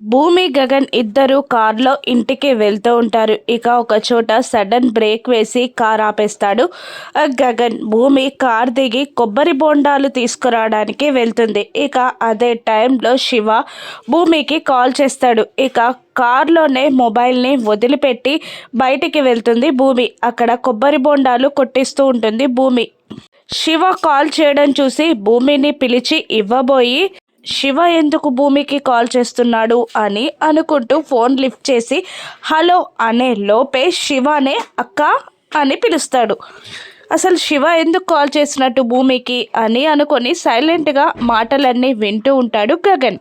భూమి గగన్ ఇద్దరు కార్లో ఇంటికి వెళ్తూ ఉంటారు. ఇక ఒక చోట సడన్ బ్రేక్ వేసి కార్ ఆపేస్తాడు. ఆ గగన్ భూమి కార్ దిగి కొబ్బరి బోండాలు తీసుకురావడానికి వెళ్తుంది. ఇక అదే టైంలో శివ భూమికి కాల్ చేస్తాడు. ఇక కార్లోనే మొబైల్ని వదిలిపెట్టి బయటికి వెళ్తుంది భూమి. అక్కడ కొబ్బరి బోండాలు కొట్టిస్తూ ఉంటుంది భూమి. శివ కాల్ చేయడం చూసి భూమిని పిలిచి ఇవ్వబోయి శివ ఎందుకు భూమికి కాల్ చేస్తున్నాడు అని అనుకుంటూ ఫోన్ లిఫ్ట్ చేసి హలో అనే లోపే శివనే అక్క అని పిలుస్తాడు. అసలు శివ ఎందుకు కాల్ చేసినట్టు భూమికి? అని అనుకొని సైలెంట్గా మాటలన్నీ వింటూ ఉంటాడు గగన్.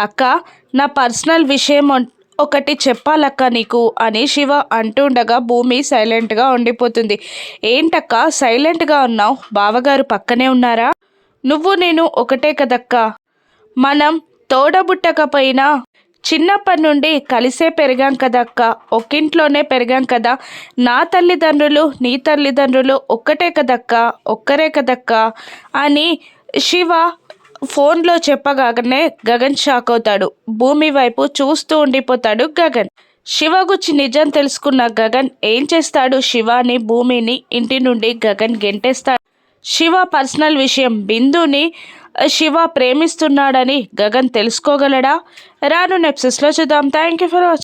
అక్క నా పర్సనల్ విషయం ఒకటి చెప్పాలక్క నీకు అని శివ అంటుండగా భూమి సైలెంట్గా ఉండిపోతుంది. ఏంటక్క సైలెంట్గా ఉన్నావు? బావగారు పక్కనే ఉన్నారా? నువ్వు నేను ఒకటే కదక్క? మనం తోడబుట్టకపోయినా చిన్నప్పటి నుండి కలిసే పెరిగాం కదక్క. ఒక్కింట్లోనే పెరిగాం కదా. నా తల్లిదండ్రులు నీ తల్లిదండ్రులు ఒక్కటే కదక్క. ఒక్కరే కదక్క అని శివ ఫోన్లో చెప్పగానే గగన్ షాక్ అవుతాడు. భూమి వైపు చూస్తూ ఉండిపోతాడు గగన్. శివ గుచ్చి నిజం తెలుసుకున్న గగన్ ఏం చేస్తాడు? శివాని భూమిని ఇంటి నుండి గగన్ గెంటేస్తాడు. శివ పర్సనల్ విషయం బిందుని శివ ప్రేమిస్తున్నాడని గగన్ తెలుసుకోగలడా? రాను నెప్సెస్లో చూద్దాం. Thank you for watching